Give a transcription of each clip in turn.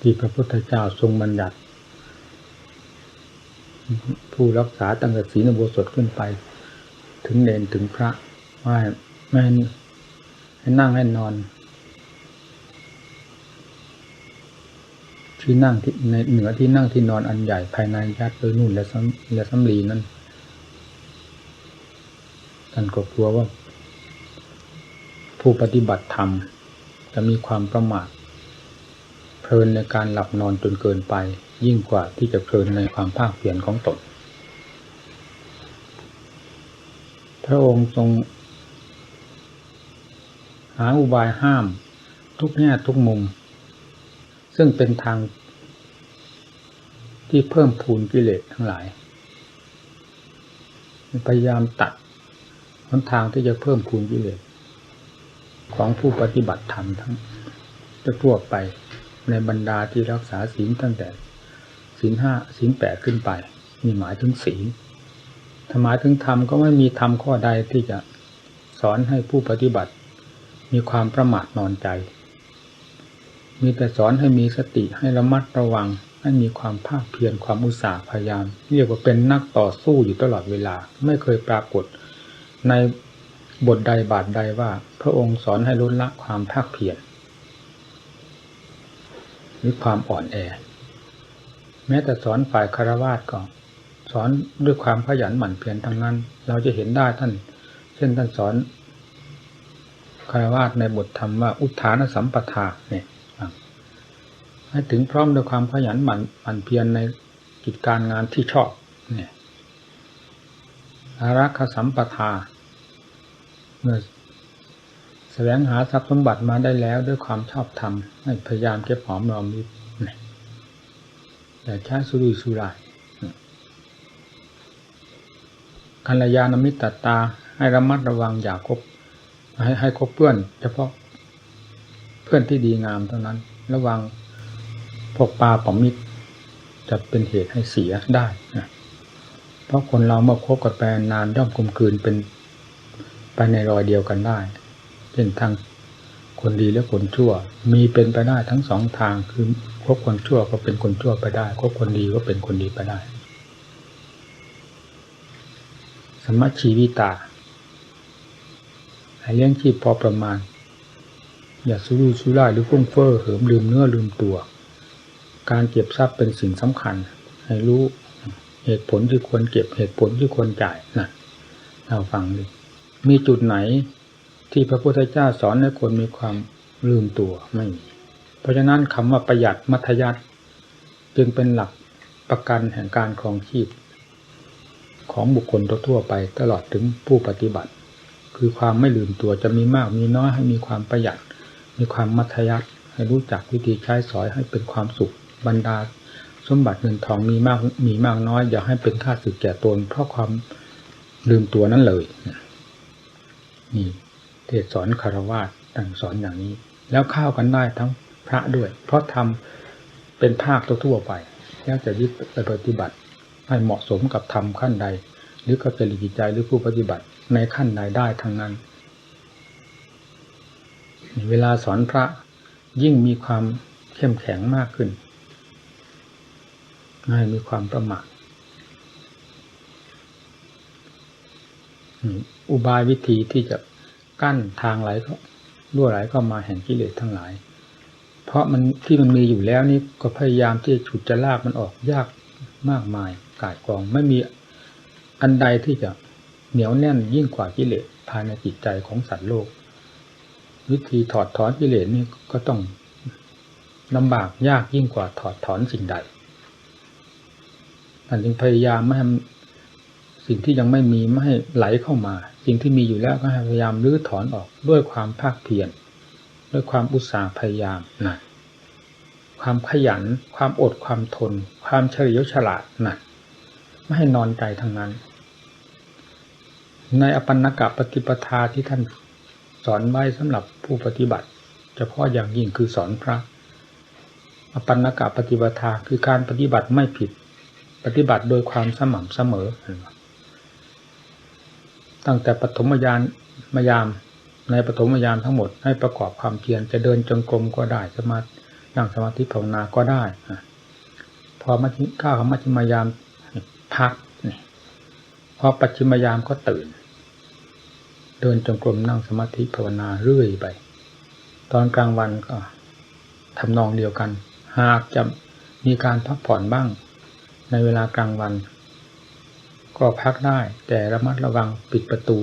ที่พระพุทธเจ้าทรงบัญญัติ ผู้รักษาตั้งแต่ศีลโบสถขึ้นไป ถึงเนนถึงพระว่าไม่ให้นั่งให้นอน ที่นั่งที่ในเหนือที่นั่งที่นอนอันใหญ่ภายในยัดโดยนุ่นและซ้ำและซ้ำลีนั้นท่านก็กลัวว่า ผู้ปฏิบัติธรรมจะมีความประมาท เพลินในการหลับนอนจนเกินไป ยิ่งกว่าที่จะเพลินในความภาคเพียรของตน พระองค์ทรงหาอุบายห้ามทุกแง่ทุกมุม ซึ่งเป็นทางที่เพิ่มพูนกิเลสทั้งหลาย พยายามตัดหนทางที่จะเพิ่มพูนกิเลสของผู้ปฏิบัติธรรมทั้งจะทั่วไป ในบรรดาที่รักษาศีลตั้งแต่ศีลห้าศีลแปดขึ้นไป มีหมายถึงศีลถ้าหมายถึงธรรมก็ไม่มีธรรมข้อใดที่จะสอนให้ผู้ปฏิบัติ มีความประมาทนอนใจ มีแต่สอนให้มีสติให้ระมัดระวัง ให้มีความภาคเพียรความอุตสาห์พยายาม เรียกว่าเป็นนักต่อสู้อยู่ตลอดเวลา ไม่เคยปรากฏ ในบทใดบาทใดว่า พระองค์สอนให้ลดละความภาคเพียร หรือความอ่อนแอ แม้แต่สอนฝ่ายคารวาสก็สอนด้วยความขยันหมั่นเพียรทั้งนั้น เราจะเห็นได้ท่าน เช่นท่านสอนคารวาสในบทธรรมว่าอุทานสัมปทาเนี่ยให้ถึงพร้อมด้วยความขยันหมั่นหมั่นเพียรในกิจการงานที่ชอบเนี่ยอารักขสัมปทาเมื่อ สวงหาทรัพย์สมบัติมาได้แล้วด้วยความชอบธรรมให้พยายามเก็บหอมรอมริบอย่าใช้สุรุยสุรายกัลยาณมิตรตา ให้ระมัดระวังอย่าคบ ให้ให้คบเพื่อน เฉพาะเพื่อนที่ดีงามเท่านั้น ระวังพวกปลาปอมิตรจะเป็นเหตุให้เสียได้นะเพราะคนเราเมื่อคบกับแฟนนานย่อมกลมกลืนเป็นไปในรอยเดียวกันได้ ช่นทางคนดีและคนชั่ว มีเป็นไปได้ทั้งสองทางคือคบคนชั่วก็เป็นคนชั่วไปได้คบคนดีก็เป็นคนดีไปได้ สมัชชีวิตาให้เลี้ยงชีพพอประมาณ อย่าสุรุ่ยสุร่ายหรือฟุ้งเฟ้อเหิมลืมเนื้อลืมตัว การเก็บทรัพย์เป็นสิ่งสำคัญ ให้รู้เหตุผลที่ควรเก็บเหตุผลที่ควรจ่ายนะเราฟังดิมีจุดไหน ที่พระพุทธเจ้าสอนให้คนมีความลืมตัวไม่มีเพราะฉะนั้นคำว่าประหยัดมัธยัติจึงเป็นหลักประกันแห่งการครองชีพ ของบุคคลทั่วไปตลอดถึงผู้ปฏิบัติ คือความไม่ลืมตัวจะมีมากมีน้อยให้มีความประหยัด มีความมัธยัติให้รู้จักวิธีใช้สอยให้เป็นความสุขบรรดา สมบัติเงินทองมีมากมีมากน้อย อย่าให้เป็นค่าสึกแก่ตนเพราะความลืมตัวนั้นเลยนี่ เทศสอนคารวะต่างสอนอย่างนี้ แล้วเข้ากันได้ทั้งพระด้วย เพราะทำเป็นภาคทั่วไปแล้วจะยึดไปปฏิบัติ ให้เหมาะสมกับธรรมขั้นใด หรือกับจริตใจหรือผู้ปฏิบัติในขั้นใดได้ทั้งนั้น เวลาสอนพระยิ่งมีความเข้มแข็งมากขึ้นให้มีความประมาทอุบายวิธีที่จะ กั้นทางไหลก็รั่วไหลก็มาแห่งกิเลสทั้งหลาย เพราะมันที่มันมีอยู่แล้วนี่ก็พยายามที่จะฉุดจะลากมันออกยากมากมายกายกองไม่มีอันใดที่จะเหนียวแน่นยิ่งกว่ากิเลสภายในจิตใจของสัตว์โลก วิธีถอดถอนกิเลสนี่ก็ต้องลำบากยากยิ่งกว่าถอดถอนสิ่งใดอันจึงพยายามไม่ให้สิ่งที่ยังไม่มีไม่ให้ไหลเข้ามา สิ่งที่มีอยู่แล้วก็พยายามรื้อถอนออกด้วยความภาคเพียรด้วยความอุตสาห์พยายามนะความขยัน ความอดความทน ความเฉลียวฉลาดนะไม่ให้นอนใจทั้งนั้น ในอปันนกะปฏิปทาที่ท่านสอนไว้สำหรับผู้ปฏิบัติ เฉพาะอย่างยิ่งคือสอนพระ อปันนกะปฏิปทาคือการปฏิบัติไม่ผิด ปฏิบัติโดยความสม่ำเสมอ ตั้งแต่ปฐมยานมายาม ในปฐมยามทั้งหมดให้ประกอบความเพียรจะเดินจงกรมก็ได้จะมานั่งสมาธิภาวนาก็ได้พอมัชก้าวของมัชฌิมายามพักพอปัจฉิมยามก็ตื่น เดินจงกรมนั่งสมาธิภาวนาเรื่อยไป ตอนกลางวันก็ทำนองเดียวกัน หากจะมีการพักผ่อนบ้าง ในเวลากลางวัน ก็พักได้แต่ระมัดระวังปิดประตู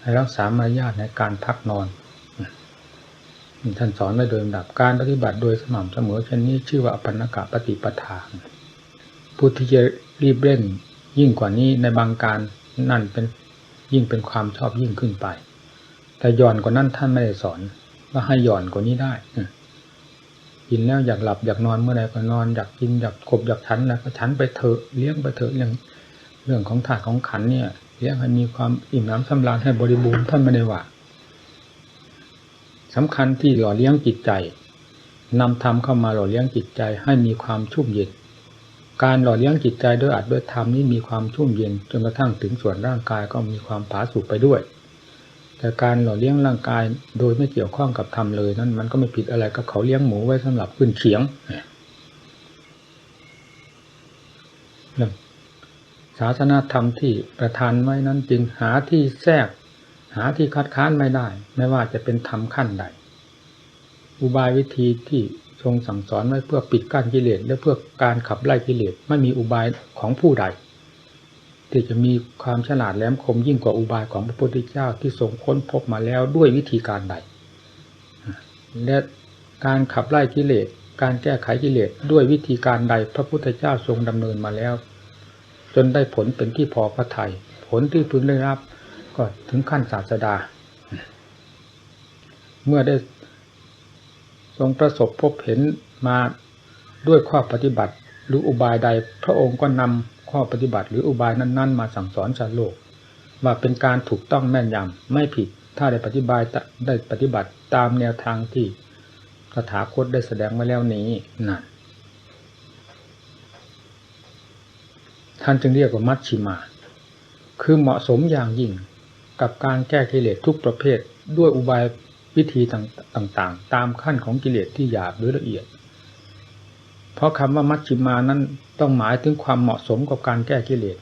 ให้รักษามารยาทในการพักนอนท่านสอนไว้โดยลำดับการปฏิบัติโดยสม่ำเสมอเช่นนี้ชื่อว่าอปันกะปฏิปทาผู้ที่จะรีบเร่งยิ่งกว่านี้ในบางการนั่นเป็นยิ่งเป็นความชอบยิ่งขึ้นไป แต่ย่อนกว่านั้นท่านไม่ได้สอนว่าให้ย่อนกว่านี้ได้กินแล้วอยากหลับอยากนอนเมื่อใดก็นอนอยากกินอยากขบอยากฉันแล้วก็ฉันไปเถอะเลี้ยงไปเถอะเรื่อง เรื่องของถาดของขันเนี่ยเลี้ยงให้มีความอิ่มน้ำสำราญให้บริบูรณ์ท่านไม่ได้ว่าสำคัญที่หล่อเลี้ยงจิตใจนำธรรมเข้ามาหล่อเลี้ยงจิตใจให้มีความชุ่มเย็น การหล่อเลี้ยงจิตใจด้วยอัดด้วยธรรมนี้มีความชุ่มเย็นจนกระทั่งถึงส่วนร่างกายก็มีความผาสุกไปด้วย แต่การหล่อเลี้ยงร่างกายโดยไม่เกี่ยวข้องกับธรรมเลยนั้นมันก็ไม่ผิดอะไรกับเขาเลี้ยงหมูไว้สำหรับขึ้นเขียง ศาสนาธรรมที่ประทานไว้นั้นจึงหาที่แทรก หาที่คัดค้านไม่ได้ ไม่ว่าจะเป็นธรรมขั้นใด อุบายวิธีที่ทรงสั่งสอนไว้เพื่อปิดกั้นกิเลสและเพื่อการขับไล่กิเลสไม่มีอุบายของผู้ใด ที่จะมีความฉลาดแหลมคมยิ่งกว่าอุบายของพระพุทธเจ้าที่ทรงค้นพบมาแล้วด้วยวิธีการใด และการขับไล่กิเลสการแก้ไขกิเลสด้วยวิธีการใดพระพุทธเจ้าทรงดำเนินมาแล้ว จนได้ผลเป็นที่พอพระทยัยผลที่พึงได้รับ ก็ถึงขั้นศาสดา เมื่อได้ทรงประสบพบเห็นมาด้วยข้อปฏิบัติ หรืออุบายใด พระองค์ก็นำข้อปฏิบัติหรืออุบายนั้น ๆ มาสั่งสอนชาวโลก ว่าเป็นการถูกต้องแม่นยำไม่ผิดถ้าได้ปฏิบัติได้ปฏิบัติตามแนวทางที่สถาคตได้แสดงมาแล้วนี้นั่น ท่านจึงเรียกว่ามัชชิมา คือเหมาะสมอย่างยิ่งกับการแก้กิเลสทุกประเภท ด้วยอุบายวิธีต่างๆ ตามขั้นของกิเลสที่หยาบหรือละเอียด เพราะคำว่ามัชฌิมานั้นต้องหมายถึงความเหมาะสมกับการแก้กิเลส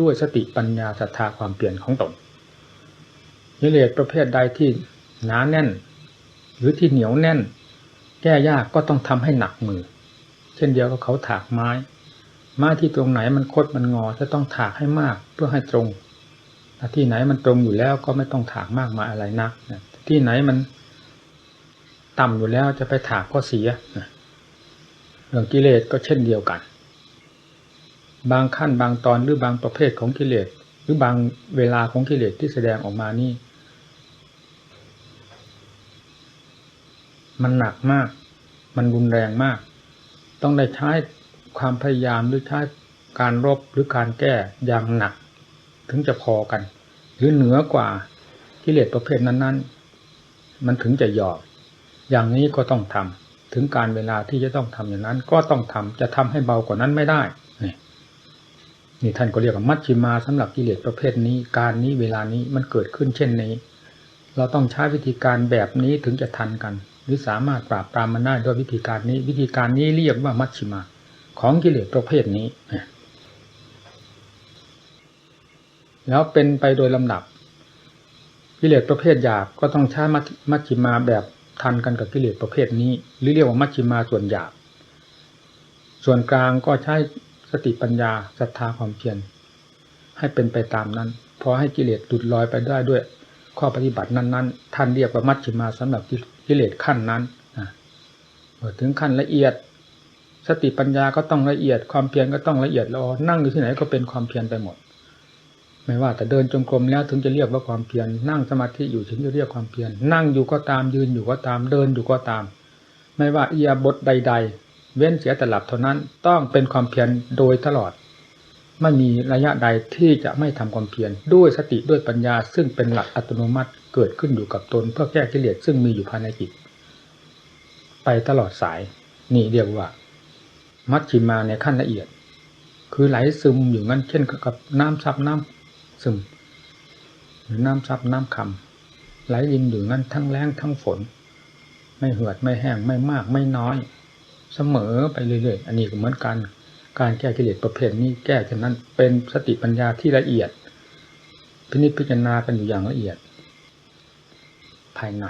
ด้วยสติปัญญาศรัทธาความเปลี่ยนของตนกิเลสประเภทใดที่หนาแน่น หรือที่เหนียวแน่น แก้ยากก็ต้องทำให้หนักมือ เช่นเดียวกับเขาถากไม้ ไม้ที่ตรงไหนมันคดมันงอจะต้องถากให้มากเพื่อให้ตรงที่ไหนมันตรงอยู่แล้วก็ไม่ต้องถากมากมาอะไรนักที่ไหนมันต่ำอยู่แล้วจะไปถากก็เสียเรื่องกิเลสก็เช่นเดียวกัน บางขั้นบางตอนหรือบางประเภทของกิเลสหรือบางเวลาของกิเลสที่แสดงออกมานี่ มันหนักมาก มันรุนแรงมาก ต้องได้ใช้ ความพยายามหรือใช้การรบหรือการแก้อย่างหนัก ถึงจะพอกัน หรือเหนือกว่ากิเลสประเภทนั้น ๆ มันถึงจะยอมอย่างนี้ก็ต้องทำถึงการเวลาที่จะต้องทำอย่างนั้น ก็ต้องทำจะทำให้เบากว่านั้นไม่ได้นี่นี่ท่านก็เรียกว่ามัชชิมาสำหรับกิเลสประเภทนี้ การนี้เวลานี้มันเกิดขึ้นเช่นนี้ เราต้องใช้วิธีการแบบนี้ถึงจะทันกัน หรือสามารถปราบปรามมันได้ด้วยวิธีการนี้ วิธีการนี้เรียกว่ามัชชิมา ของกิเลสประเภทนี้ แล้วเป็นไปโดยลำดับ กิเลสประเภทหยาบก็ต้องใช้มัชฌิมาแบบทันกันกับกิเลสประเภทนี้ หรือเรียกว่ามัชฌิมาส่วนหยาบ ส่วนกลางก็ใช้สติปัญญาศรัทธาความเพียรให้เป็นไปตามนั้นพอให้กิเลสหลุดลอยไปได้ด้วย ข้อปฏิบัตินั้น ๆ ท่านเรียกว่ามัชฌิมาสำหรับกิเลสขั้นนั้นถึงขั้นละเอียด สติปัญญาก็ต้องละเอียดความเพียรก็ต้องละเอียดแล้วนั่งอยู่ที่ไหนก็เป็นความเพียรไปหมด ไม่ว่าแต่เดินจงกรมแล้วถึงจะเรียกว่าความเพียรนั่งสมาธิอยู่ถึงจะเรียกความเพียรนั่งอยู่ก็ตามยืนอยู่ก็ตามเดินอยู่ก็ตาม ไม่ว่าเอียบทใด ๆ เว้นเสียแต่หลับเท่านั้นต้องเป็นความเพียรโดยตลอด ไม่มีระยะใดที่จะไม่ทำความเพียรด้วยสติด้วยปัญญา ซึ่งเป็นหลักอัตโนมัติเกิดขึ้นอยู่กับตนเพื่อแก้กิเลสซึ่งมีอยู่ภายในจิตไปตลอดสายนี่เรียกว่า มัชชิมาในขั้นละเอียด คือไหลซึมอยู่งั้น เช่นกับน้ำซับน้ำซึม หรือน้ำซับน้ำคำไหลยินอยู่นั้นทั้งแรงทั้งฝน ไม่เหือดไม่แห้งไม่มากไม่น้อย เสมอไปเรื่อยๆอันนี้ก็เหมือนกัน การแก้กิเลสประเภทนี้แก้ฉะนั้นเป็นสติปัญญาที่ละเอียด พินิจพิจารณากันอยู่อย่างละเอียด ภายใน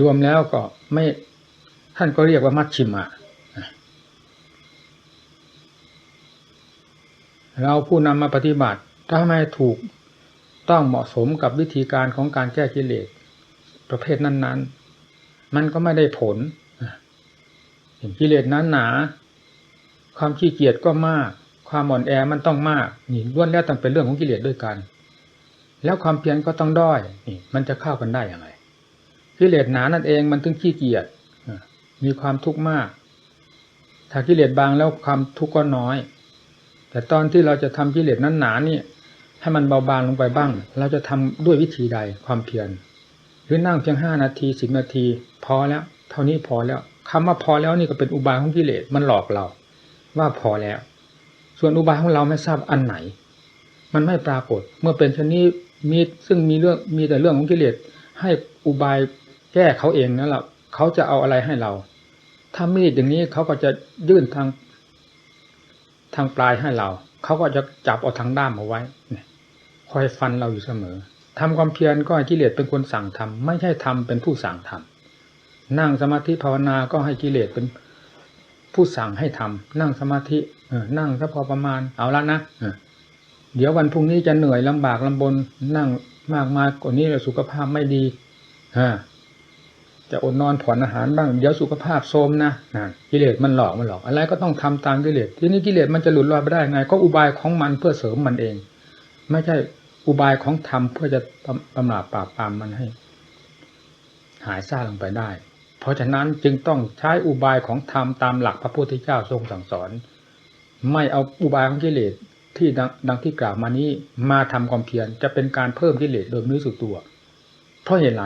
รวมแล้วก็ไม่ ท่านก็เรียกว่ามัชชิมะเราผู้นำมาปฏิบัติถ้าไม่ถูกต้องเหมาะสมกับวิธีการของการแก้กิเลสประเภทนั้น ๆ มันก็ไม่ได้ผลเห็นกิเลสนั้นหนา ความขี้เกียจก็มาก ความอ่อนแอมันต้องมากนี่ล้วนแล้วต้องเป็นเรื่องของกิเลสด้วยกัน แล้วความเพียรก็ต้องด้อยนี่มันจะเข้ากันได้อย่างไรกิเลสหนานั่นเองมันถึงขี้เกียจ มีความทุกข์มาก ถ้ากิเลสบางแล้วความทุกข์ก็น้อย แต่ตอนที่เราจะทำกิเลสนั้นหนาเนี่ยให้มันเบาบางลงไปบ้าง เราจะทำด้วยวิธีใดความเพียรหรือนั่งเพียงห้านาทีสิบนาที พอแล้ว เท่านี้พอแล้วคำว่าพอแล้วนี่ก็เป็นอุบายของกิเลสมันหลอกเรา ว่าพอแล้ว ส่วนอุบายของเราไม่ทราบอันไหน มันไม่ปรากฏ เมื่อเป็นชนี้มีซึ่งมีเรื่องมีแต่เรื่องของกิเลสให้อุบายแก้เขาเองนั่นแหละเขาจะเอาอะไรให้เรา ถ้ามีดอย่างนี้เขาก็จะยื่นทาง ทางปลายให้เรา เขาก็จะจับเอาทางด้ามเอาไว้คอยฟันเราอยู่เสมอทำความเพียรก็ให้กิเลสเป็นคนสั่งทำไม่ใช่ทำเป็นผู้สั่งทำนั่งสมาธิภาวนาก็ให้กิเลสเป็นผู้สั่งให้ทำนั่งสมาธิเออนั่งถ้าพอประมาณเอาละนะเดี๋ยววันพรุ่งนี้จะเหนื่อยลำบากลำบน นั่งมากมายกว่านี้สุขภาพไม่ดีฮะ จะอดนอนผ่อนอาหารบ้างเดี๋ยวสุขภาพโทรมนะนะกิเลสมันหลอกมันหลอกอะไรก็ต้องทำตามกิเลสทีนี้กิเลสมันจะหลุดลอยไปได้ไง ก็อุบายของมันเพื่อเสริมมันเอง ไม่ใช่อุบายของธรรมเพื่อจะตำราบปราบปรามมันให้ หายซ่าลงไปได้ เพราะฉะนั้นจึงต้องใช้อุบายของธรรมตามหลักพระพุทธเจ้าทรงสั่งสอน ไม่เอาอุบายของกิเลสที่ดังดังที่กล่าวมานี้มาทำความเพียรจะเป็นการเพิ่มกิเลสโดยไม่รู้สึกตัว เพราะเหตุไร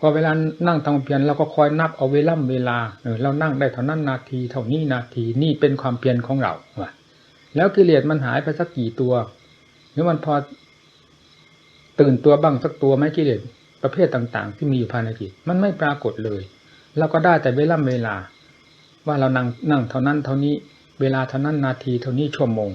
ก็เวลานั่งทำเพียรเราก็คอยนับเอาเวล่ำเวลาเออเรานั่งได้เท่านั้นนาที เท่านี้นาทีนี่เป็นความเพียรของเราแล้วกิเลสมันหายไปสักกี่ตัวหรือมันพอตื่นตัวบ้างสักตัวไหมกิเลสประเภทต่าง ๆ ที่มีอยู่ภายในจิตมันไม่ปรากฏเลยเราก็ได้แต่เวล่ำเวลา ว่าเรานั่งนั่งเท่านั้นเท่านี้เวลาเท่านั้นนาทีเท่านี้ชั่วโมง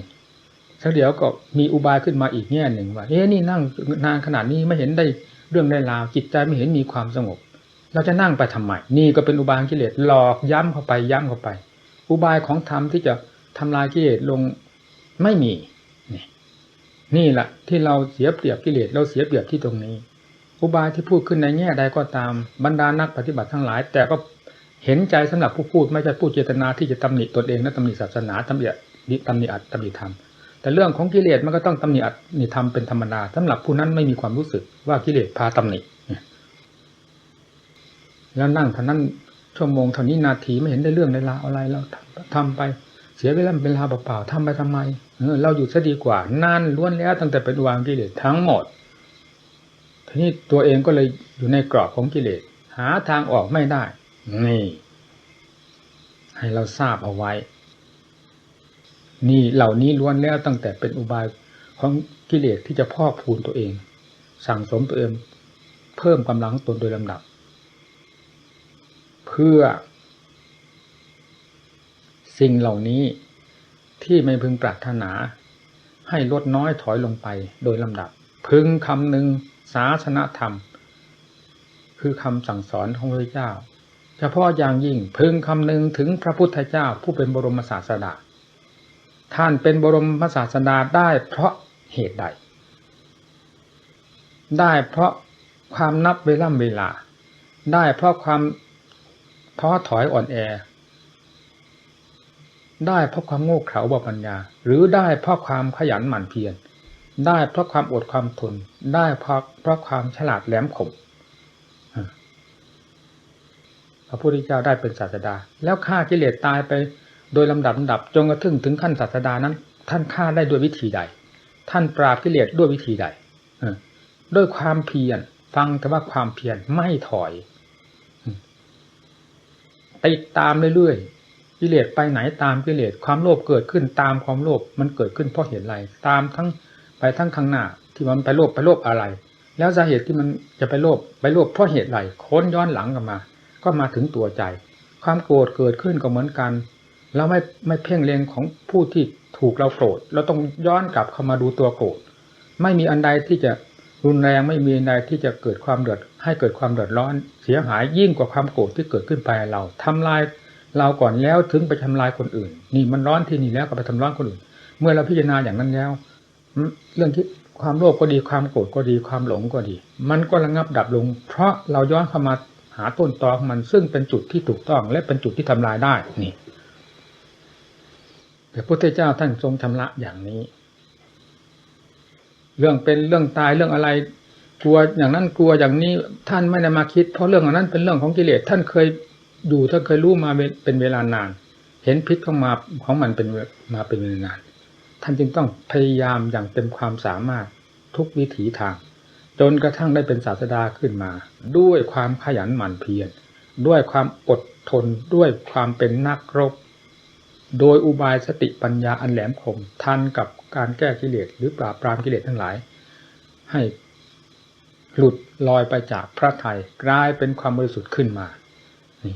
สักเดี๋ยวก็มีอุบายขึ้นมาอีกแง่หนึ่งว่าเอ๊ะนี่นั่งนานขนาดนี้ไม่เห็นได้ เรื่องได้ราวจิตใจไม่เห็นมีความสงบ เราจะนั่งไปทำไมนี่ก็เป็นอุบายกิเลสหลอกย้ำเข้าไปย้ำเข้าไป อุบายของธรรมที่จะทำลายกิเลสลงไม่มี นี่นี่แหละที่เราเสียเปรียบกิเลสเราเสียเปรียบที่ตรงนี้ อุบายที่พูดขึ้นในแง่ใดก็ตามบรรดานักปฏิบัติทั้งหลาย แต่ก็เห็นใจสำหรับผู้พูดไม่ใช่ผู้เจตนาที่จะตำหนิตนเองและตำหนิศาสนาตำหนิตำหนิอัตตำหนิธรรม แต่เรื่องของกิเลสมันก็ต้องตำหนิอัตนิธรรมเป็นธรรมดาสำหรับผู้นั้นไม่มีความรู้สึกว่ากิเลสพาตำหนิแล้วนั่งท่านั้นชั่วโมงเท่านี้นาทีไม่เห็นได้เรื่องได้ราวอะไรแล้วทำไปเสียเวลาเป็นลาเปล่าๆทำไปทำไมเออเราอยู่ซะดีกว่านั่นล้วนแล้วตั้งแต่เป็นวางกิเลสทั้งหมดทีนี้ตัวเองก็เลยอยู่ในกรอบของกิเลสหาทางออกไม่ได้นี่ให้เราทราบเอาไว้ นี่เหล่านี้ล้วนแล้วตั้งแต่เป็นอุบายของกิเลสที่จะพอกพูนตัวเอง สั่งสมตัวเองเพิ่มกำลังตนโดยลำดับ เพื่อ สิ่งเหล่านี้ที่ไม่พึงปรารถนา ให้ลดน้อยถอยลงไปโดยลำดับ พึงคำหนึ่งศาสนธรรม คือคำสั่งสอนของพระเจ้า เฉพาะอย่างยิ่งพึงคำหนึ่งถึงพระพุทธเจ้าผู้เป็นบรมศาสดา ท่านเป็นบรมศาสดาได้เพราะเหตุใด ได้เพราะความนับเวล่ำเวลา ได้เพราะความท้อถอยอ่อนแอ ได้เพราะความโง่เขลาบปัญญา หรือได้เพราะความขยันหมั่นเพียรได้เพราะความอดความทน ได้เพราะเพราะความฉลาดแหลมคมพระพุทธเจ้าได้เป็นศาสดา แล้วฆ่ากิเลสตายไป โดยลำดับลำดับจนกระทั่งถึงขั้นศาสดานั้น ท่านฆ่าได้ด้วยวิธีใด ท่านปราบกิเลสด้วยวิธีใดด้วยความเพียรฟังแต่ว่าความเพียรไม่ถอยติดตามเรื่อยๆกิเลสไปไหนตามกิเลสความโลภเกิดขึ้นตามความโลภมันเกิดขึ้นเพราะเหตุอะไรตามทั้งไปทั้งข้างหน้า ที่มันไปโลภไปโลภอะไร แล้วสาเหตุที่มันจะไปโลภไปโลภเพราะเหตุอะไรค้นย้อนหลังกลับมา ก็มาถึงตัวใจ ความโกรธเกิดขึ้นก็เหมือนกัน เราไม่ไม่เพ่งเล็งของผู้ที่ถูกเราโกรธเราต้องย้อนกลับเข้ามาดูตัวโกรธไม่มีอันใดที่จะรุนแรงไม่มีอันใดที่จะเกิดความเดือด ให้เกิดความเดือดร้อนเสียหายยิ่งกว่าความโกรธที่เกิดขึ้นภายในเราทำลายเราก่อนแล้วถึงไปทำลายคนอื่น นี่มันร้อนที่นี่แล้วก็ไปทำร้อนคนอื่น เมื่อเราพิจารณาอย่างนั้นแล้วเรื่องที่ความโลภก็ดีความโกรธก็ดีความหลงก็ดี มันก็ระงับดับลง เพราะเราย้อนเข้ามาหาต้นตอของมันซึ่งเป็นจุดที่ถูกต้อง และเป็นจุดที่ทำลายได้นี่ พระพุทธเจ้าท่านทรงชำระอย่างนี้ เรื่องเป็นเรื่องตายเรื่องอะไร กลัวอย่างนั้นกลัวอย่างนี้ท่านไม่ได้มาคิด เพราะเรื่องเหล่านั้นเป็นเรื่องของกิเลสท่านเคยอยู่ท่านเคยรู้มาเป็นเวลานาน เห็นพิษของมาของมันเป็นมาเป็นเวลานาน ท่านจึงต้องพยายามอย่างเต็มความสามารถทุกวิถีทาง จนกระทั่งได้เป็นศาสดาขึ้นมา ด้วยความขยันหมั่นเพียรด้วยความอดทนด้วยความเป็นนักรบ โดยอุบายสติปัญญาอันแหลมคมทันกับการแก้กิเลสหรือปราบปรามกิเลสทั้งหลาย ให้หลุดลอยไปจากพระไทยกลายเป็นความบริสุทธิ์ขึ้นมานี่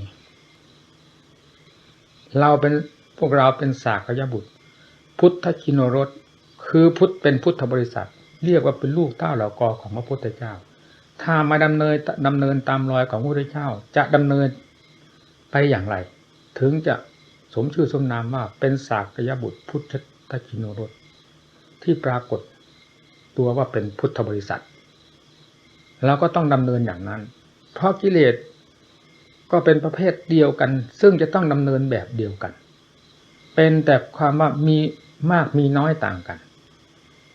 เราเป็นพวกเราเป็นสากยบุตร พุทธคิโนรสคือพุทธเป็นพุทธบริษัท เรียกว่าเป็นลูกเต้าเหล่ากอของพระพุทธเจ้า ถ้ามาดำเนินดำเนินตามรอยของพระพุทธเจ้า จะดำเนินไปอย่างไร ถึงจะ สมชื่อสมนามว่าเป็นสากยบุตรพุทธคิโนรสที่ปรากฏตัวว่าเป็นพุทธบริษัทเราก็ต้องดำเนินอย่างนั้น เพราะกิเลสก็เป็นประเภทเดียวกัน ซึ่งจะต้องดำเนินแบบเดียวกัน เป็นแต่ความว่ามีมากมีน้อยต่างกัน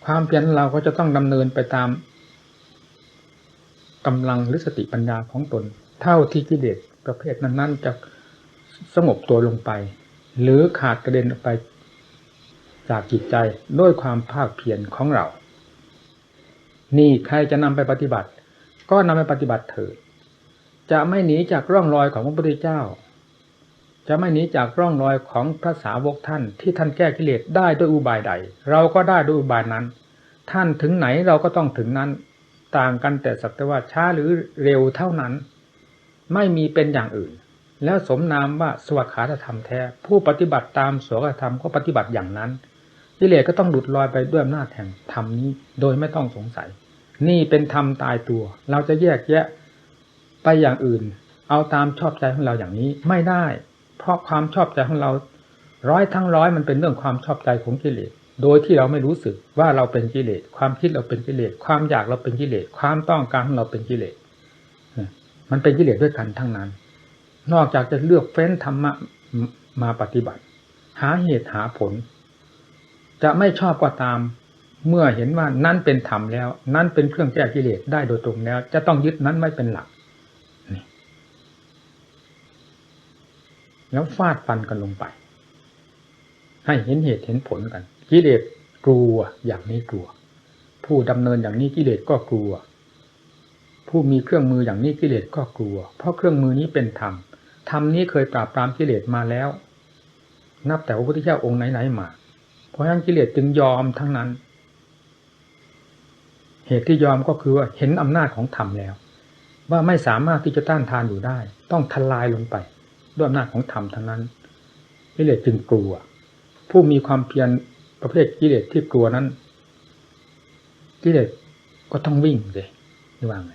ความเพียรเราก็จะต้องดำเนินไปตามกำลังหรือสติปัญญาของตน เท่าที่กิเลสประเภทนั้นๆจะสงบตัวลงไป หรือขาดกระเด็นออกไปจากจิตใจด้วยความภาคเพียรของเรา นี่ใครจะนำไปปฏิบัติ ก็นำไปปฏิบัติเถิด จะไม่หนีจากร่องรอยของพระพุทธเจ้า จะไม่หนีจากร่องรอยของพระสาวกท่านที่ท่านแก้กิเลสได้ด้วยอุบายใด เราก็ได้ด้วยอุบายนั้น ท่านถึงไหนเราก็ต้องถึงนั้น ต่างกันแต่สักแต่ว่าช้าหรือเร็วเท่านั้น ไม่มีเป็นอย่างอื่น แล้วสมนามว่าสวัสดิธรรมแท้ ผู้ปฏิบัติตามสวดธรรมก็ปฏิบัติอย่างนั้นกิเลสก็ต้องหลุดลอยไปด้วยอำนาจแห่งธรรมนี้ โดยไม่ต้องสงสัย นี่เป็นธรรมตายตัว เราจะแยกแยะไปอย่างอื่น เอาตามชอบใจของเราอย่างนี้ไม่ได้ เพราะความชอบใจของเรา ร้อยทั้งร้อยมันเป็นเรื่องความชอบใจของกิเลสโดยที่เราไม่รู้สึกว่าเราเป็นกิเลส ความคิดเราเป็นกิเลส ความอยากเราเป็นกิเลส ความต้องการของเราเป็นกิเลส มันเป็นกิเลสด้วยกันทั้งนั้น นอกจากจะเลือกเฟ้นธรรมะมาปฏิบัติ หาเหตุหาผล จะไม่ชอบก็ตาม เมื่อเห็นว่านั่นเป็นธรรมแล้ว นั่นเป็นเครื่องแก้กิเลสได้โดยตรงแล้ว จะต้องยึดนั้นไม่เป็นหลักแล้วฟาดฟันกันลงไป ให้เห็นเหตุเห็นผลกัน กิเลสกลัวอย่างนี้กลัว ผู้ดำเนินอย่างนี้กิเลสก็กลัว ผู้มีเครื่องมืออย่างนี้กิเลสก็กลัว เพราะเครื่องมือนี้เป็นธรรม ธรรมนี้เคยปราบปรามกิเลสมาแล้ว นับแต่พระพุทธเจ้าองค์ไหนๆมา เพราะฉะนั้นกิเลสจึงยอมทั้งนั้น เหตุที่ยอมก็คือว่าเห็นอำนาจของธรรมแล้ว ว่าไม่สามารถที่จะต้านทานอยู่ได้ ต้องทลายลงไป ด้วยอำนาจของธรรมทั้งนั้น กิเลสจึงกลัว ผู้มีความเพียรประเภทกิเลสที่กลัวนั้น กิเลสก็ต้องวิ่งเลยนี่ว่าไง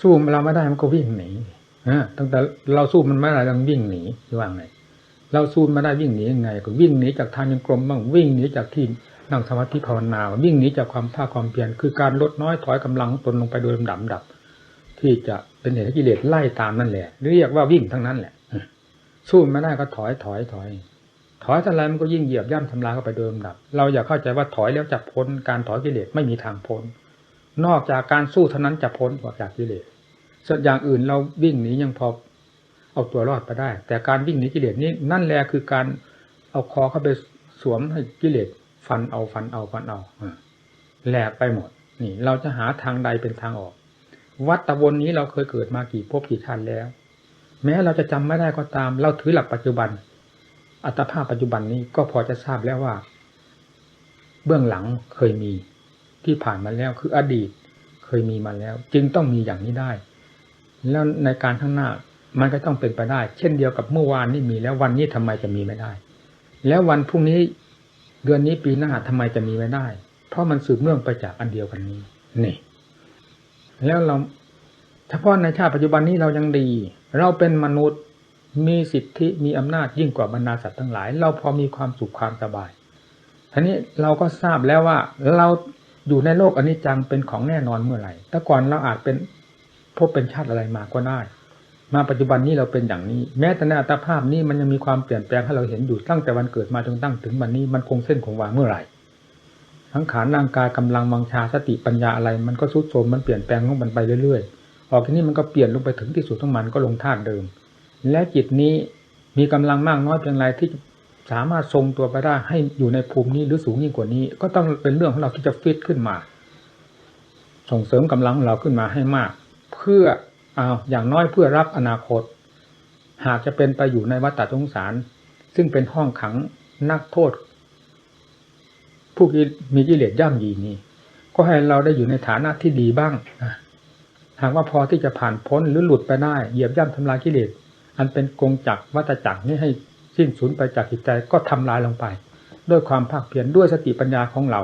สู้เราไม่ได้มันก็วิ่งหนี ตั้งแต่เราสู้มันไม่ได้ต้องวิ่งหนีนี่ว่างไงเราสู้มาได้วิ่งหนียังไง ก็วิ่งหนีจากทางยังกลมบ้างวิ่งหนีจากที่นั่งสมาธิภาวนาวิ่งหนีจากความภาคความเพียรคือการลดน้อยถอยกำลังตนลงไปโดยลำดับดับ ที่จะเป็นเหตุให้กิเลสไล่ตามนั่นแหละเรียกว่าวิ่งทั้งนั้นแหละสู้ไม่ได้ก็ถอยถอยถอย ถอยเท่าไรมันก็ยิ่งเหยียบย่ำทำลายเข้าไปเดิมดับ เราอย่าเข้าใจว่าถอยแล้วจะพ้นการถอยกิเลสไม่มีทางพ้นนอกจากการสู้เท่านั้นจะพ้นออกจากกิเลส ส่วนอย่างอื่นเราวิ่งหนียังพอเอาตัวรอดไปได้ แต่การวิ่งหนีกิเลสนี้นั่นแหละคือการเอาคอเข้าไปสวมให้กิเลสฟันเอาฟันเอาฟันเอาแหลกไปหมด นี่ เราจะหาทางใดเป็นทางออก วัตวนนี้เราเคยเกิดมากี่ภพกี่ชาติแล้ว แม้เราจะจำไม่ได้ก็ตาม เราถือหลักปัจจุบัน อัตภาพปัจจุบันนี้ก็พอจะทราบแล้วว่า เบื้องหลังเคยมีที่ผ่านมาแล้วคืออดีตเคยมีมาแล้ว จึงต้องมีอย่างนี้ได้ แล้วในการข้างหน้ามันก็ต้องเป็นไปได้ เช่นเดียวกับเมื่อวานนี่มีแล้ววันนี้ทำไมจะมีไม่ได้ แล้ววันพรุ่งนี้เดือนนี้ปีหน้าทำไมจะมีไม่ได้ เพราะมันสืบเนื่องไปจากอันเดียวกันนี้นี่แล้วเราเฉพาะในชาติปัจจุบันนี้เรายังดี เราเป็นมนุษย์มีสิทธิมีอำนาจยิ่งกว่าบรรดาสัตว์ทั้งหลาย เราพอมีความสุขความสบายทีนี้เราก็ทราบแล้วว่า เราอยู่ในโลกอนิจจังเป็นของแน่นอนเมื่อไหร่แต่ก่อนเราอาจเป็น พบเป็นชาติอะไรมาก็ได้ มาปัจจุบันนี้เราเป็นอย่างนี้ แม้แต่ในอัตภาพนี้มันยังมีความเปลี่ยนแปลงให้เราเห็นอยู่ตั้งแต่วันเกิดมาจนตั้งถึงวันนี้มันคงเส้นคงวาเมื่อไหร่ทั้งขานร่างกายกำลังวังชาสติปัญญาอะไร มันก็สุดโทมมันเปลี่ยนแปลงของมันไปเรื่อยๆออกที่นี้มันก็เปลี่ยนลงไปถึงที่สุดของมันก็ลงธาตุเดิม และจิตนี้มีกำลังมากน้อยเพียงไรที่สามารถทรงตัวไปได้ให้อยู่ในภูมินี้หรือสูงยิ่งกว่านี้ ก็ต้องเป็นเรื่องของเราที่จะฟิตขึ้นมา ส่งเสริมกำลังเราขึ้นมาให้มาก เพื่อเอาอย่างน้อยเพื่อรับอนาคต หากจะเป็นไปอยู่ในวัฏฏะสงสาร ซึ่งเป็นห้องขังนักโทษ ผู้มีกิเลสย่ำยีนี้ ก็ให้เราได้อยู่ในฐานะที่ดีบ้างหากว่าพอที่จะผ่านพ้นหรือหลุดไปได้เหยียบย่ำทำลายกิเลสอันเป็นกงจักวัฏจักรนี้ให้สิ้นสูญไปจากจิตใจก็ทำลายลงไป ด้วยความภาคเพียรด้วยสติปัญญาของเรา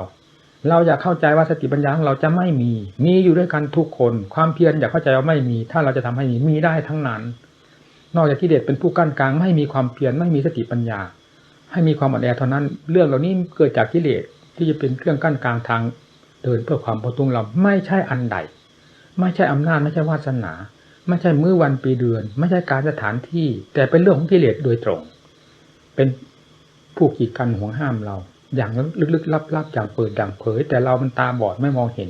เราอยากเข้าใจว่าสติปัญญาของเราจะไม่มี มีอยู่ด้วยกันทุกคน ความเพียรอยากเข้าใจว่าไม่มี ถ้าเราจะทำให้มี มีได้ทั้งนั้น นอกจากกิเลสเป็นผู้กั้นกลาง ไม่มีความเพียร ไม่มีสติปัญญา ให้มีความอ่อนแอเท่านั้น เรื่องเหล่านี้เกิดจากกิเลสที่จะเป็นเครื่องกั้นกลางทาง เดินเพื่อความพอตุงเรา ไม่ใช่อันใด ไม่ใช่อำนาจ ไม่ใช่วาสนา ไม่ใช่มื้อวันปีเดือน ไม่ใช่การสถานที่ แต่เป็นเรื่องของกิเลสโดยตรง เป็นผู้กีดกันห่วงห้ามเรา อย่างลึกๆลับๆอย่างเปิดอย่างเผย แต่เรามันตาบอดไม่มองเห็น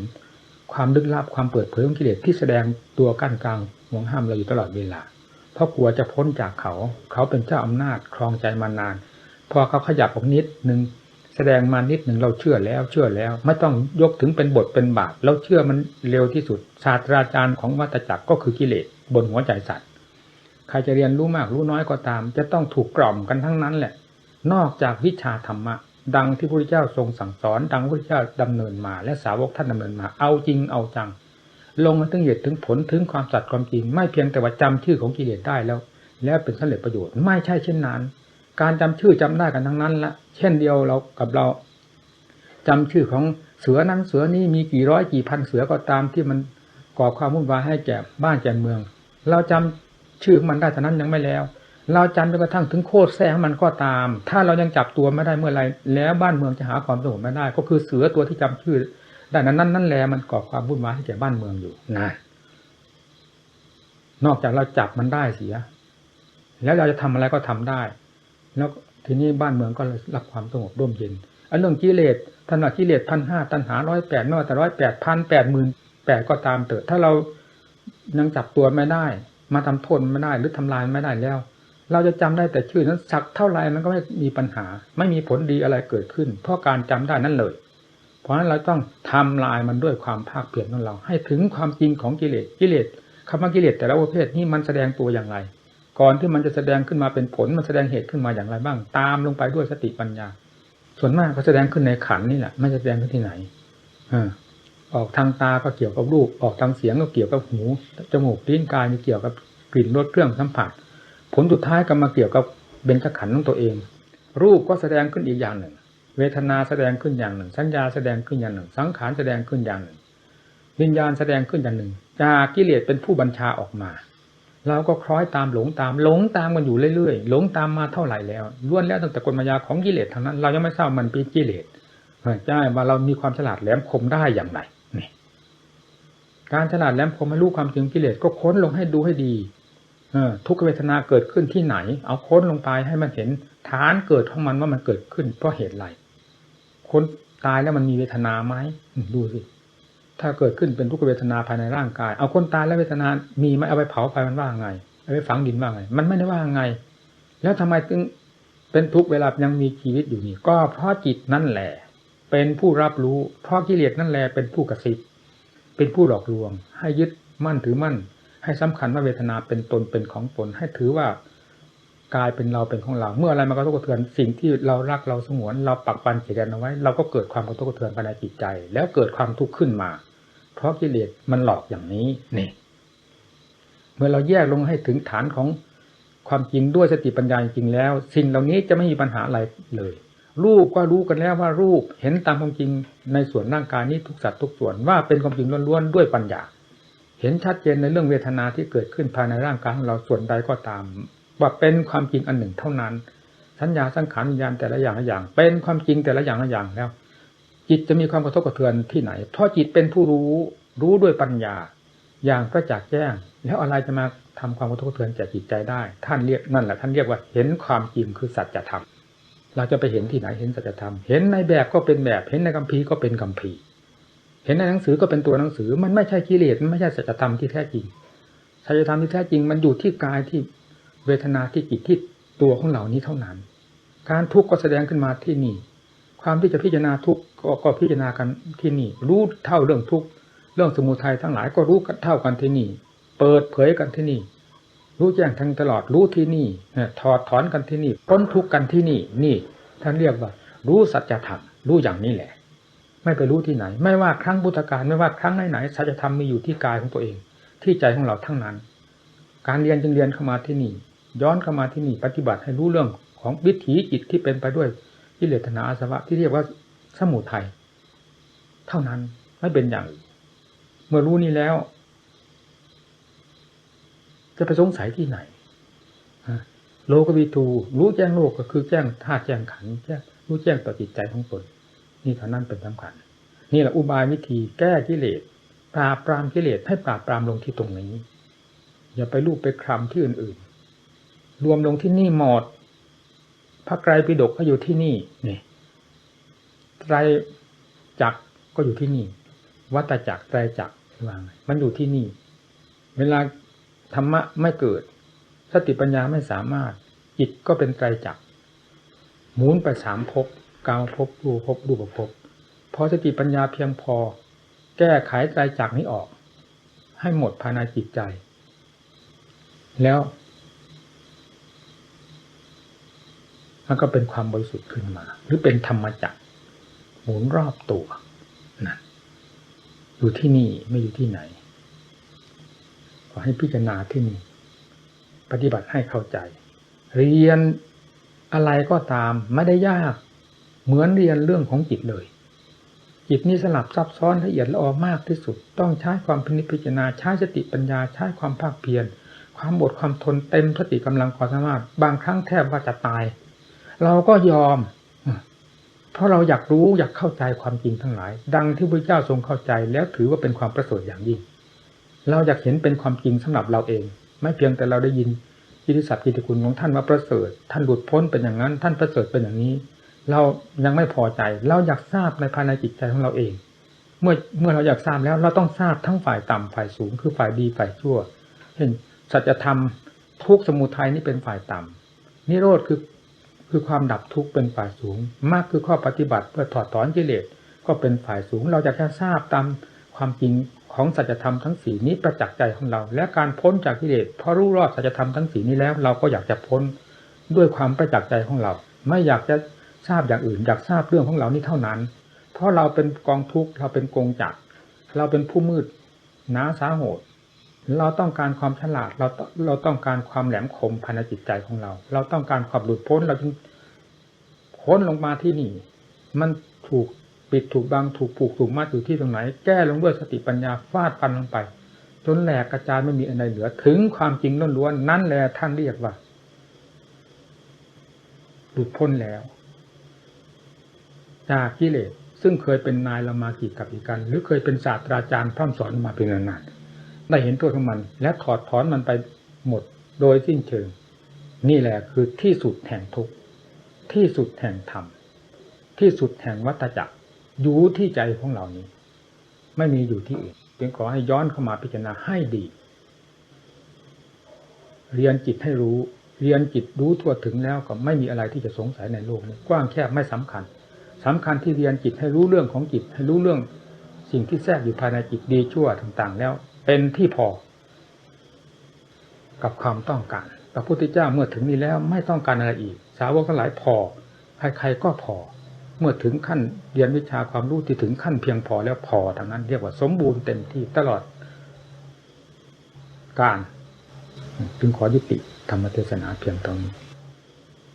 ความลึกลับความเปิดเผยของกิเลสที่แสดงตัวกั้นกลางห่วงห้ามเราอยู่ตลอดเวลา เพราะกลัวจะพ้นจากเขา เขาเป็นเจ้าอำนาจครองใจมานาน พอเขาขยับออกนิดหนึ่งแสดงมานิดหนึ่งเราเชื่อแล้วเชื่อแล้ว ไม่ต้องยกถึงเป็นบทเป็นบาทเราเชื่อมันเร็วที่สุด ศาสตราจารย์ของวัตจักรก็คือกิเลสบนหัวใจสัตว์ใครจะเรียนรู้มากรู้น้อยก็ตาม จะต้องถูกกล่อมกันทั้งนั้นแหละ นอกจากวิชาธรรมะ ดังที่พระพุทธเจ้าทรงสั่งสอน ดังพระพุทธเจ้าดำเนินมา และสาวกท่านดำเนินมา เอาจริงเอาจัง ลงมาถึงเหตุถึงผลถึงความสัตย์ความจริง ไม่เพียงแต่ว่าจำชื่อของกิเลสได้แล้ว แล้วเป็นสำเร็จประโยชน์ไม่ใช่เช่นนั้น การจำชื่อจำได้กันทั้งนั้นละเช่นเดียวเรากับเราจำชื่อของเสือนั้นเสือนี้มีกี่ร้อยกี่พันเสือก็ตามที่มันก่อความวุ่นวายให้แก่บ้านแก่เมือง เราจำชื่อมันได้เท่านั้นยังไม่แล้ว เราจำจนกระทั่งถึงโคตรแท้งมันก็ตาม ถ้าเรายังจับตัวไม่ได้เมื่อไรแล้วบ้านเมืองจะหาความสงบไม่ได้ ก็คือเสือตัวที่จำชื่อได้นั้นนั่นนั่นแหละมันก่อความวุ่นวายให้แก่บ้านเมืองอยู่นะนอกจากเราจับมันได้เสีย แล้วเราจะทำอะไรก็ทำได้ แล้วทีนี้บ้านเมืองก็รับความสงบร่มเย็นอันเรื่องกิเลสท่านว่ากิเลสพันห้าตันหาร้อยแปดไม่ว่าแต่ร้อยแปดพันแปดหมื่นแปดก็ตามเถิดถ้าเรายังจับตัวไม่ได้ มาทำโทษไม่ได้หรือทำลายไม่ได้แล้ว เราจะจำได้แต่ชื่อนั้นสักเท่าไรมันก็ไม่มีปัญหา ไม่มีผลดีอะไรเกิดขึ้น เพราะการจำได้นั่นเลย เพราะฉะนั้นเราต้องทำลายมันด้วยความภาคเปลี่ยนของเรา ให้ถึงความจริงของกิเลสกิเลสคำว่ากิเลสแต่ละประเภทนี้มันแสดงตัวอย่างไร ก่อนที่มันจะแสดงขึ้นมาเป็นผลมันแสดงเหตุขึ้นมาอย่างไรบ้าง ตามลงไปด้วยสติปัญญา ส่วนมากก็แสดงขึ้นในขันนี่แหละไม่แสดงขึ้นที่ไหนอออกทางตาก็เกี่ยวกับรูปออกทางเสียงก็เกี่ยวกับหูจมูกลิ้นกายมีเกี่ยวกับกลิ่นรสเครื่องสัมผัส ผลสุดท้ายก็มาเกี่ยวกับเบญจขันธ์ของตัวเอง รูปก็แสดงขึ้นอีกอย่างหนึ่ง เวทนาแสดงขึ้นอย่างหนึ่ง สัญญาแสดงขึ้นอย่างหนึ่ง สังขารแสดงขึ้นอย่างหนึ่ง วิญญาณแสดงขึ้นอย่างหนึ่ง จากกิเลสเป็นผู้บัญชาออกมาเราก็คล้อยตามหลงตามหลงตามกันอยู่เรื่อยๆหลงตามมาเท่าไหร่แล้วล้วนแล้วตั้งแต่กลมายาของกิเลสทางนั้น เรายังไม่ทราบมันเป็นกิเลสใช่ว่าเรามีความฉลาดแหลมคมได้อย่างไรนี่การฉลาดแหลมคมให้รู้ความจริงกิเลสก็ค้นลงให้ดูให้ดี ทุกเวทนาเกิดขึ้นที่ไหน เอาค้นลงไปให้มันเห็นฐานเกิดของมันว่ามันเกิดขึ้นเพราะเหตุอะไรคนตายแล้วมันมีเวทนาไหมดูสิถ้าเกิดขึ้นเป็นทุกเวทนาภายในร่างกาย เอาคนตายแล้วเวทนา มีไหมเอาไปเผาไฟมันว่าไง เอาไปฝังดินว่าไง มันไม่ได้ว่าไง แล้วทำไมถึงเป็นทุกเวลายังมีชีวิตอยู่นี่ ก็เพราะจิตนั่นแหละ เป็นผู้รับรู้ เพราะกิเลสนั่นแหละเป็นผู้กระซิบเป็นผู้หลอกลวง ให้ยึดมั่นถือมั่น ให้สำคัญว่าเวทนาเป็นตนเป็นของตนให้ถือว่ากายเป็นเราเป็นของเรา เมื่ออะไรมันก็ต้องกระเทือนสิ่งที่เรารักเราสงวน เราปักปันเขียนเอาไว้ เราก็เกิดความกระทบกระเทือนภายในจิตใจ แล้วเกิดความทุกข์ขึ้นมา เพราะกิเลสมันหลอกอย่างนี้นี่ เมื่อเราแยกลงให้ถึงฐานของความจริงด้วยสติปัญญาจริงแล้ว สิ่งเหล่านี้จะไม่มีปัญหาอะไรเลย รูปก็รู้กันแล้วว่ารูปเห็นตามความจริงในส่วนร่างกายนี้ทุกสัตว์ทุกส่วนว่าเป็นความจริงล้วนๆด้วยปัญญา เห็นชัดเจนในเรื่องเวทนาที่เกิดขึ้นภายในร่างกายของเราส่วนใดก็ตาม ว่าเป็นความจริงอันหนึ่งเท่านั้น สัญญาสังขารวิญญาณแต่ละอย่างละอย่าง เป็นความจริงแต่ละอย่างละอย่างแล้ว จิตจะมีความกระทบกระเทือนที่ไหน เพราะจิตเป็นผู้รู้รู้ด้วยปัญญา อย่างประจักษ์แจ้ง แล้วอะไรจะมาทำความกระทบกระเทือนแก่จิตใจได้ ท่านเรียกนั่นแหละท่านเรียกว่าเห็นความจริงคือสัจธรรมเราจะไปเห็นที่ไหนเห็นสัจธรรม เห็นในแบบก็เป็นแบบ เห็นในคัมภีร์ก็เป็นคัมภีร์ เห็นในหนังสือก็เป็นตัวหนังสือ มันไม่ใช่กิเลสมันไม่ใช่สัจธรรมที่แท้จริงสัจธรรมที่แท้จริงมันอยู่ที่กายที่เวทนาที่จิตที่ตัวของเหล่านี้เท่านั้น การทุกข์ก็แสดงขึ้นมาที่นี่ ความที่จะพิจารณาทุกข์ก็พิจารณากันที่นี่ รู้เท่าเรื่องทุกข์เรื่องสมุทัยทั้งหลายก็รู้กันเท่ากันที่นี่ เปิดเผยกันที่นี่ รู้แจ้งทั้งตลอดรู้ที่นี่ถอดถอนกันที่นี่พ้นทุกข์กันที่นี่ นี่ท่านเรียกว่า รู้สัจธรรมรู้อย่างนี้แหละ ไม่ไปรู้ที่ไหน ไม่ว่าครั้งพุทธกาลไม่ว่าครั้งไหนๆสัจธรรมมีอยู่ที่กายของตัวเอง ที่ใจของเราทั้งนั้น การเรียนจึงเรียนเข้ามาที่นี่ ย้อนเข้ามาที่นี่ปฏิบัติให้รู้เรื่องของวิถีจิตที่เป็นไปด้วยกิเลสนาอาสวะที่เรียกว่าสมุทัยเท่านั้นไม่เป็นอย่างอื่นเมื่อรู้นี้แล้ว จะไปสงสัยที่ไหนโลกวิทูรู้แจ้งโลกก็คือแจ้งธาตุแจ้งขันธ์แจ้งรู้แจ้งต่อจิตใจของตน นี่เท่านั้นเป็นสำคัญ นี่แหละอุบายวิธีแก้กิเลสปราบปรามกิเลสให้ปราบปรามลงที่ตรงนี้ อย่าไปลูบไปคลำที่อื่นๆ รวมลงที่นี่หมดพระไกรปิฎกก็อยู่ที่นี่นี่ไตรจักก็อยู่ที่นี่ วัตจักไตรจักวางมันอยู่ที่นี่ เวลาธรรมะไม่เกิด สติปัญญาไม่สามารถ จิตก็เป็นไตรจักหมุนไปสามภพ กาวภพรูภพรูปภพพอสติปัญญาเพียงพอ แก้ไขไตรจักนี้ออก ให้หมดภายในจิตใจ แล้วมันก็เป็นความบริสุทธิ์ขึ้นมา หรือเป็นธรรมจักรหมุนรอบตัวนั่นอยู่ที่นี่ไม่อยู่ที่ไหน ขอให้พิจารณาที่นี่ ปฏิบัติให้เข้าใจ เรียนอะไรก็ตามไม่ได้ยาก เหมือนเรียนเรื่องของจิตเลย จิตนี้สลับซับซ้อนละเอียดละออมากที่สุด ต้องใช้ความพินิจพิจารณาใช้สติปัญญาใช้ความภาคเพียรความอดความทนเต็มสติกำลังความสามารถ บางครั้งแทบว่าจะตาย เราก็ยอม เพราะเราอยากรู้อยากเข้าใจความจริงทั้งหลาย ดังที่พระเจ้าทรงเข้าใจแล้วถือว่าเป็นความประเสริฐอย่างยิ่ง เราอยากเห็นเป็นความจริงสำหรับเราเอง ไม่เพียงแต่เราได้ยินกิติศัพท์กิติคุณของท่านว่าประเสริฐ ท่านหลุดพ้นเป็นอย่างนั้น ท่านประเสริฐเป็นอย่างนี้ เรายังไม่พอใจ เราอยากทราบในภายในจิตใจของเราเอง เมื่อเมื่อเราอยากทราบแล้ว เราต้องทราบทั้งฝ่ายต่ำฝ่ายสูง คือฝ่ายดีฝ่ายชั่ว เห็นสัจธรรมทุกสมุทัยนี่เป็นฝ่ายต่ำนิโรธคือคือความดับทุกข์เป็นฝ่ายสูง มากคือข้อปฏิบัติเพื่อถอดถอนกิเลสก็เป็นฝ่ายสูง เราจะแค่ทราบตามความจริงของสัจธรรมทั้งสี่นี้ประจักษ์ใจของเรา และการพ้นจากกิเลสพอรู้รอดสัจธรรมทั้งสี่นี้แล้ว เราก็อยากจะพ้นด้วยความประจักษ์ใจของเรา ไม่อยากจะ ทราบอย่างอื่นอยากทราบเรื่องของเรานี้เท่านั้น เพราะเราเป็นกองทุกข์เราเป็นกงจักรเราเป็นผู้มืดหนาสาโหดเราต้องการความฉลาดเราเราต้องการความแหลมคมภายในจิตใจของเรา เราต้องการความหลุดพ้นเราจึงพ้นลงมาที่นี่ มันถูกปิดถูกบังถูกผูกถูกมัดอยู่ที่ตรงไหน แก้ลงด้วยสติปัญญาฟาดฟันลงไป จนแหลกกระจายไม่มีอะไรเหลือ ถึงความจริงล้วนๆนั่นแหละท่านเรียกว่าหลุดพ้นแล้ว จากกิเลสซึ่งเคยเป็นนายละมากีกับอีกกัน หรือเคยเป็นศาสตราจารย์พร่ำสอนมาเป็นนานๆได้เห็นตัวของมัน และถอดถอนมันไปหมดโดยสิ้นเชิง นี่แหละคือที่สุดแห่งทุกข์ที่สุดแห่งธรรมที่สุดแห่งวัตจักรอยู่ที่ใจของเรานี้ ไม่มีอยู่ที่อื่นเพียงขอให้ย้อนเข้ามาพิจารณาให้ดี เรียนจิตให้รู้ เรียนจิตรู้ทั่วถึงแล้วก็ไม่มีอะไรที่จะสงสัยในโลกนี้กว้างแคบไม่สำคัญ สำคัญที่เรียนจิตให้รู้เรื่องของจิต ให้รู้เรื่องสิ่งที่แทรกอยู่ภายในจิตดีชั่วต่างๆ แล้ว เป็นที่พอ กับความต้องการพระพุทธเจ้าเมื่อถึงนี้แล้วไม่ต้องการอะไรอีก สาวกทั้งหลายพอใครๆก็พอ เมื่อถึงขั้นเรียนวิชาความรู้ที่ถึงขั้นเพียงพอแล้วพอทางนั้น เรียกว่าสมบูรณ์เต็มที่ตลอด การจึงขอยุติธรรมเทศนาเพียงเท่านี้